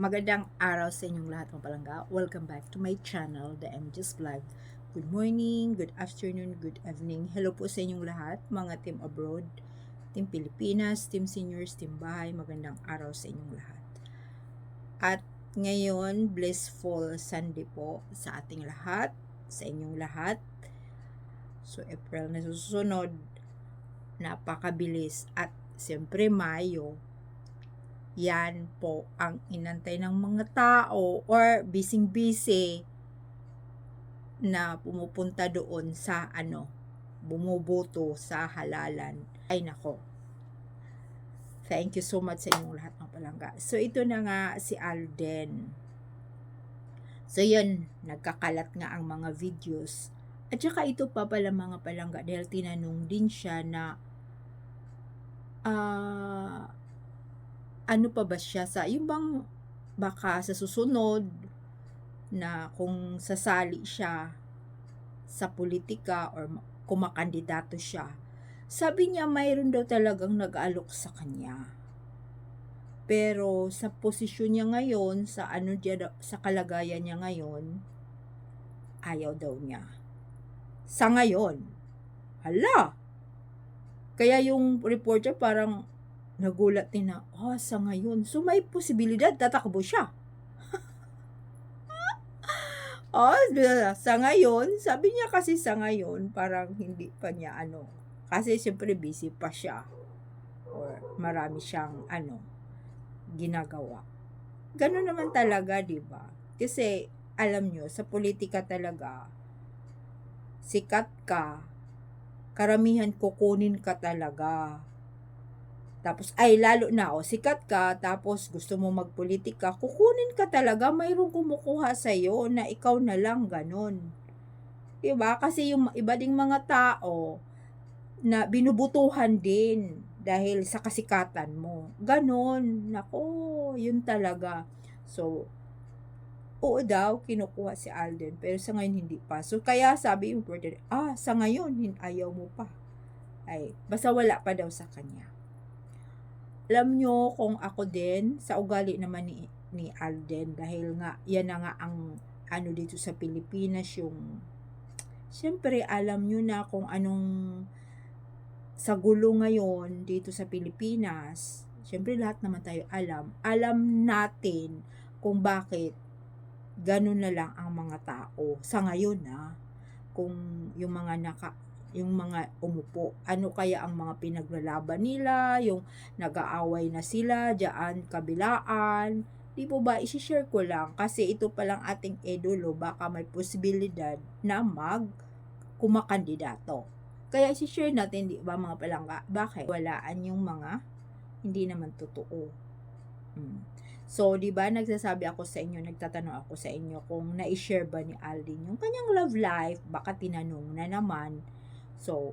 Magandang araw sa inyong lahat mga palangga. Welcome back to my channel, The MJ's Vlog. Good morning, good afternoon, good evening. Hello po sa inyong lahat, mga team abroad, team Pilipinas, team seniors, team bahay. Magandang araw sa inyong lahat. At ngayon, blissful Sunday po sa ating lahat, sa inyong lahat. So, April na susunod, napakabilis. At siyempre, Mayo, yan po ang inantay ng mga tao or bising-busy na pumupunta doon sa ano, bumuboto sa halalan. Ay nako. Thank you so much sa inyong lahat ng palangga. So ito na nga si Alden. So yun, nagkakalat nga ang mga videos. At saka ito pa pala mga palangga dahil tinanong din siya na ah ano pa ba siya sa yung bang baka sa susunod na kung sasali siya sa politika or kumakandidato siya sabi niya mayroon daw talagang nag-alok sa kanya. Pero sa posisyon niya ngayon sa ano niya sa kalagayan niya ngayon ayaw daw niya. Sa ngayon. Hala! Kaya yung reporter parang nagulat din na, oh, sa ngayon. So, may posibilidad, tatakbo siya. oh, sa ngayon, sabi niya kasi sa ngayon, parang hindi pa niya ano. Kasi siyempre busy pa siya. Or marami siyang ano, ginagawa. Ganun naman talaga, di ba? Kasi, alam nyo, sa politika talaga, sikat ka, karamihan kukunin ka talaga tapos, ay, lalo na, oh, sikat ka, tapos gusto mo magpolitika, kukunin ka talaga, mayroong kumukuha sa'yo na ikaw na lang, ganon. Diba? Kasi yung iba ding mga tao, na binubutuhan din dahil sa kasikatan mo. Ganon. Nako, yun talaga. So, oo daw, kinukuha si Alden, pero sa ngayon hindi pa. So, kaya sabi brother, ah, sa ngayon, ayaw mo pa. Ay, basta wala pa daw sa kanya alam nyo kung ako din sa ugali naman ni, ni Alden dahil nga yan na nga ang ano dito sa Pilipinas yung syempre alam nyo na kung anong sa gulo ngayon dito sa Pilipinas syempre lahat naman tayo alam. Alam natin kung bakit ganun na lang ang mga tao sa ngayon na kung yung mga naka yung mga umupo. Ano kaya ang mga pinaglalaban nila, yung nag-aaway na sila, diyan kabilaan. Di po ba, isi-share ko lang kasi ito pa lang ating idolo, baka may posibilidad na mag kumakandidato. Kaya isi-share natin, di ba mga palangga, bakit walaan yung mga hindi naman totoo. Hmm. So, di ba, nagsasabi ako sa inyo, nagtatanong ako sa inyo kung na-share ba ni Aldin yung kanyang love life, baka tinanong na naman, So,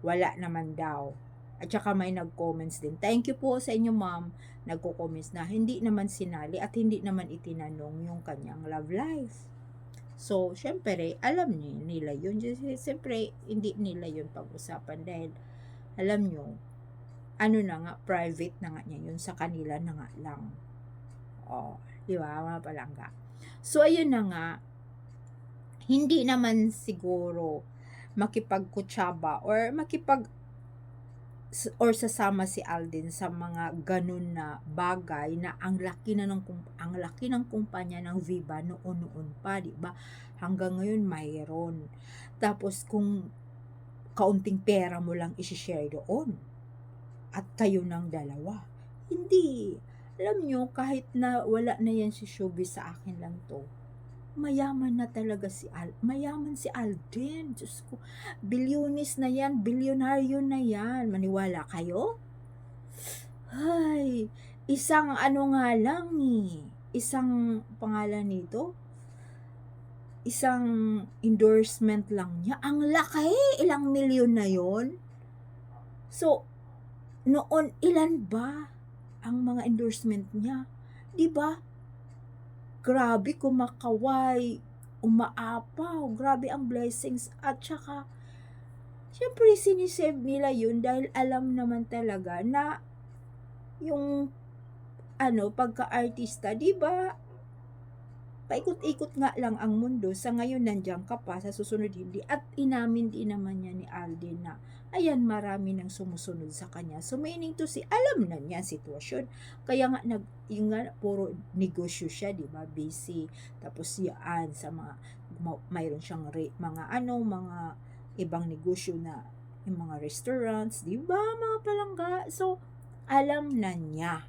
wala naman daw. At saka may nag-comments din. Thank you po sa inyo ma'am. Nagko-comments na hindi naman sinali at hindi naman itinanong yung kanyang love life. So, syempre, alam niyo nila yun. Siyempre, hindi nila yun pag-usapan dahil alam nyo, ano na nga, private na nga niya yun sa kanila na nga lang. Oh, di ba, mga palangga. So, ayun na nga, hindi naman siguro makipagkutsaba or makipag or sasama si Alden sa mga ganun na bagay na ang laki na ng ang laki ng kumpanya ng Viva noon-noon pa, 'di ba? Hanggang ngayon mayroon. Tapos kung kaunting pera mo lang i-share doon at kayo ng dalawa. Hindi. Alam nyo, kahit na wala na yan si showbiz sa akin lang to mayaman na talaga si Al, mayaman si Alden. Diyos ko, bilyonis na yan, bilyonaryo na yan. Maniwala kayo? Ay, isang ano nga lang eh, isang pangalan nito, isang endorsement lang niya. Ang laki, ilang milyon na yon. So, noon, ilan ba ang mga endorsement niya? 'Di ba? Grabe kumakaway, umaapaw, grabe ang blessings at saka syempre sinisave nila yun dahil alam naman talaga na yung ano, pagka-artista, 'di ba? Paikot-ikot nga lang ang mundo. Sa ngayon nandiyan ka pa, sa susunod hindi. At inamin din naman niya ni Alden na ayan marami nang sumusunod sa kanya. So meaning to say, alam na niya sitwasyon. Kaya nga nag yung nga puro negosyo siya, 'di ba? Busy. Tapos yan sa mga ma- mayroon siyang re, mga ano, mga ibang negosyo na yung mga restaurants, 'di ba? Mga palangga. So alam na niya.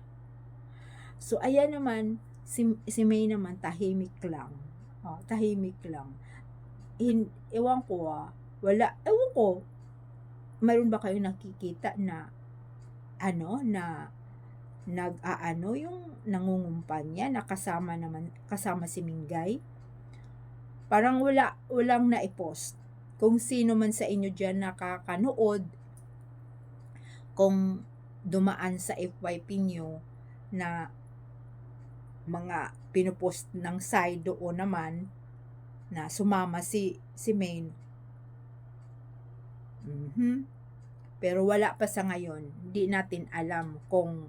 So ayan naman si, si May naman tahimik lang. Oh, tahimik lang. In, ewan ko ah, wala, ewan ko, mayroon ba kayo nakikita na ano na nag-aano yung nangungumpanya na kasama naman kasama si Mingay? Parang wala walang na-post kung sino man sa inyo diyan nakakanood kung dumaan sa FYP nyo na mga pinupost ng side doon naman na sumama si si Maine Mhm. Pero wala pa sa ngayon. Di natin alam kung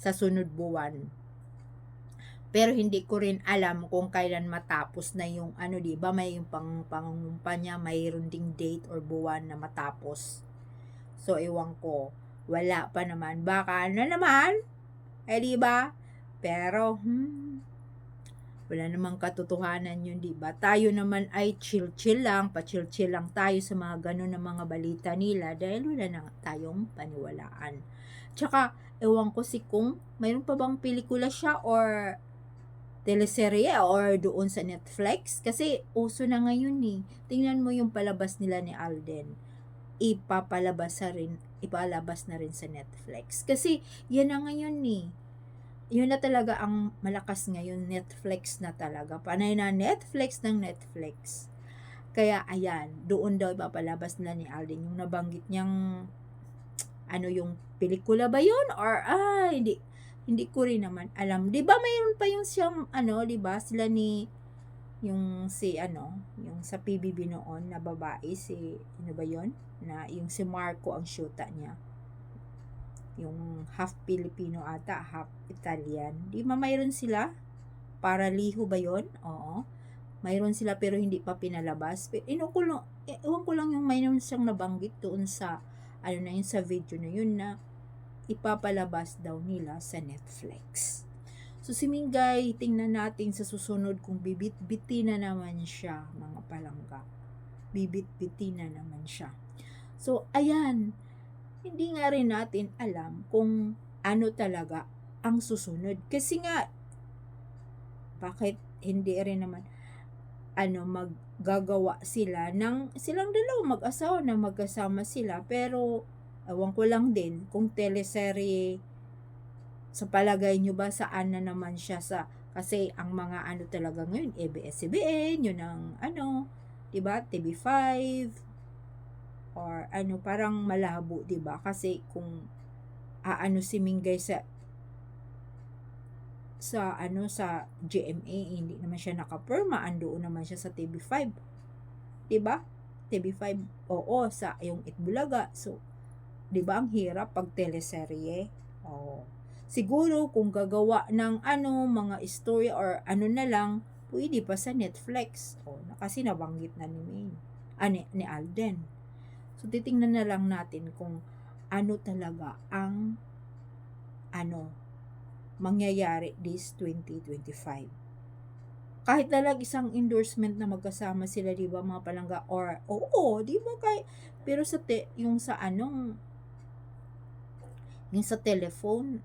sa sunod buwan. Pero hindi ko rin alam kung kailan matapos na yung ano, di ba? May yung pang pangungumpa niya, mayroon ding date or buwan na matapos. So, ewan ko. Wala pa naman. Baka na naman. Eh, di ba? Pero, hmm, wala namang katotohanan yun, di ba? Tayo naman ay chill-chill lang, pa-chill-chill lang tayo sa mga ganun na mga balita nila dahil wala na tayong paniwalaan. Tsaka, ewan ko si kung mayroon pa bang pelikula siya or teleserye or doon sa Netflix kasi uso na ngayon eh. Tingnan mo yung palabas nila ni Alden. Ipapalabas na rin, ipalabas na rin sa Netflix. Kasi yan na ngayon eh yun na talaga ang malakas ngayon, Netflix na talaga. Panay na Netflix ng Netflix. Kaya ayan, doon daw ipapalabas nila ni Alden yung nabanggit niyang ano yung pelikula ba yun or ah hindi hindi ko rin naman alam. 'Di ba mayroon pa yung siyang ano, 'di ba? Sila ni yung si ano, yung sa PBB noon na babae si ano ba 'yon? Na yung si Marco ang syuta niya yung half Filipino ata, half Italian. Di ba mayroon sila? Para liho ba yon? Oo. Mayroon sila pero hindi pa pinalabas. Pero inukulo, ewan ko lang yung mayroon siyang nabanggit doon sa, ano na yun, sa video na yun na ipapalabas daw nila sa Netflix. So si Mingay, tingnan natin sa susunod kung bibit-biti na naman siya, mga palangga. Bibit-biti na naman siya. So, ayan, hindi nga rin natin alam kung ano talaga ang susunod. Kasi nga, bakit hindi rin naman ano maggagawa sila ng silang dalawa mag-asawa na magkasama sila pero ewan ko lang din kung teleserye sa palagay nyo ba saan na naman siya sa kasi ang mga ano talaga ngayon ABS-CBN yun ang ano 'di ba TV5 or ano parang malabo 'di ba? Kasi kung aano si Mingay sa sa ano sa GMA hindi naman siya nakapirma andoon naman siya sa TV5 'di ba? TV5 oo sa yung Itbulaga. So 'di ba ang hirap pag teleserye? Oo. Siguro kung gagawa ng ano mga story or ano na lang pwede pa sa Netflix. Oh kasi nabanggit na ni Maine ah, ni, ni Alden So, titingnan na lang natin kung ano talaga ang ano mangyayari this 2025. Kahit talag isang endorsement na magkasama sila, di ba, mga palangga, or, oo, di ba, kay, pero sa, te, yung sa anong, yung sa telephone,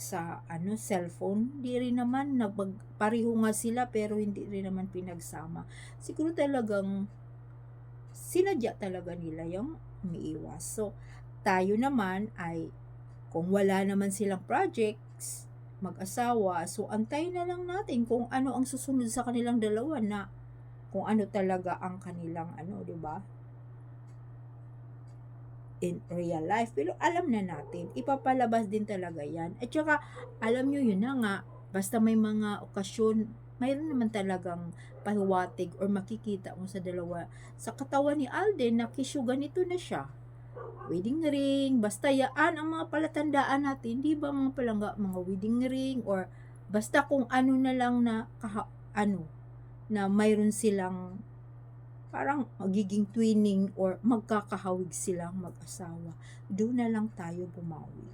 sa ano cellphone di rin naman na pareho nga sila pero hindi rin naman pinagsama siguro talagang sinadya talaga nila yung umiiwas. So, tayo naman ay kung wala naman silang projects, mag-asawa, so antay na lang natin kung ano ang susunod sa kanilang dalawa na kung ano talaga ang kanilang ano, 'di ba? in real life. Pero alam na natin, ipapalabas din talaga yan. At saka, alam nyo yun na nga, basta may mga okasyon mayroon naman talagang pahiwatig or makikita mo sa dalawa sa katawan ni Alden na kisyo ganito na siya. wedding ring, basta yaan ang mga palatandaan natin, di ba mga palangga, mga wedding ring, or basta kung ano na lang na, kaha, ano, na mayroon silang parang magiging twinning or magkakahawig silang mag-asawa. Doon na lang tayo bumawi.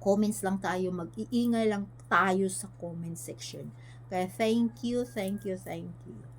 Comments lang tayo, mag-iingay lang tayo sa comment section. Kaya thank you, thank you, thank you.